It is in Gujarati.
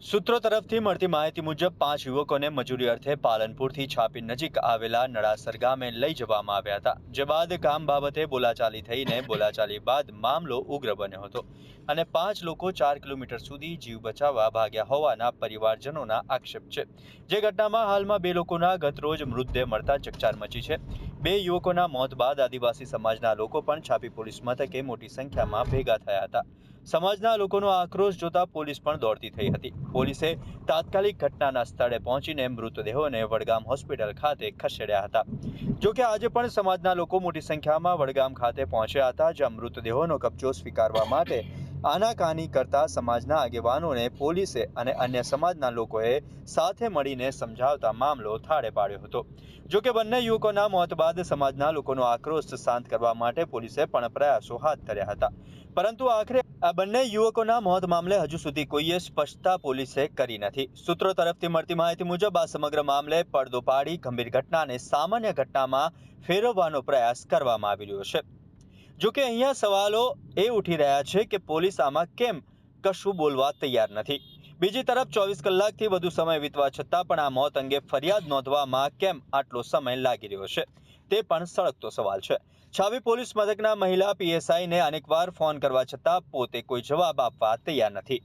સૂત્રો તરફથી મળતી માહિતી મુજબ, પાંચ યુવકોને મજૂરી અર્થે પાલનપુરથી છાપી નજીક આવેલા નળાસર ગામે લઈ જવામાં આવ્યા હતા. જે બાદ કામ બાબતે બોલાચાલી થઈને બોલાચાલી બાદ મામલો ઉગ્ર બન્યો હતો અને પાંચ લોકો ચાર કિલોમીટર સુધી જીવ બચાવવા ભાગ્યા હોવાના પરિવારજનોના આક્ષેપ છે. જે ઘટનામાં હાલમાં બે લોકોના ગતરોજ મૃતદેહ મળતા ચકચાર મચી છે. બે યુવકોના મોત બાદ આદિવાસી સમાજના લોકો પણ છાપી પોલીસ મથકે મોટી સંખ્યામાં ભેગા થયા હતા. સમાજના લોકોનો આક્રોશ જોતા પોલીસ પણ દોડતી થઈ હતી. પોલીસે તાત્કાલિક ઘટનાના સ્થળે પહોંચીને મૃતદેહોને વડગામ હોસ્પિટલ ખાતે ખસેડ્યા હતા. જોકે આજે પણ સમાજના લોકો મોટી સંખ્યામાં વડગામ ખાતે પહોંચ્યા હતા, જ્યાં મૃતદેહોનો કબજો સ્વીકારવા માટે આનાકાની કરતા સમાજના આગેવાનોને પોલીસે અને અન્ય સમાજના લોકોએ સાથે મળીને સમજાવતા મામલો થાળે પાડ્યો હતો. જો કે બંને યુવકોના મોત બાદ સમાજના લોકોનો આક્રોશ શાંત કરવા માટે પોલીસે પણ પ્રયાસો હાથ ધર્યા હતા. પરંતુ આખરે આ બંને યુવકોના મોત મામલે હજુ સુધી કોઈએ સ્પષ્ટતા પોલીસે કરી નથી. સૂત્રો તરફથી મળતી માહિતી મુજબ, આ સમગ્ર મામલે પડદો પાડી ગંભીર ઘટનાને સામાન્ય ઘટનામાં ફેરવવાનો પ્રયાસ કરવામાં આવી રહ્યો છે. જો કે અહીંયા સવાલો એ ઉઠી રહ્યા છે કે પોલીસ આમાં કેમ કશું બોલવા તૈયાર નથી. બીજી તરફ ચોવીસ કલાકથી વધુ સમય વીતવા છતાં પણ આ મોત અંગે ફરિયાદ નોંધવામાં કેમ આટલો સમય લાગી રહ્યો છે, તે પણ સળગતો સવાલ છે. છાવી પોલીસ મથકના મહિલા પીએસઆઈને અનેકવાર ફોન કરવા છતાં પોતે કોઈ જવાબ આપવા તૈયાર નથી.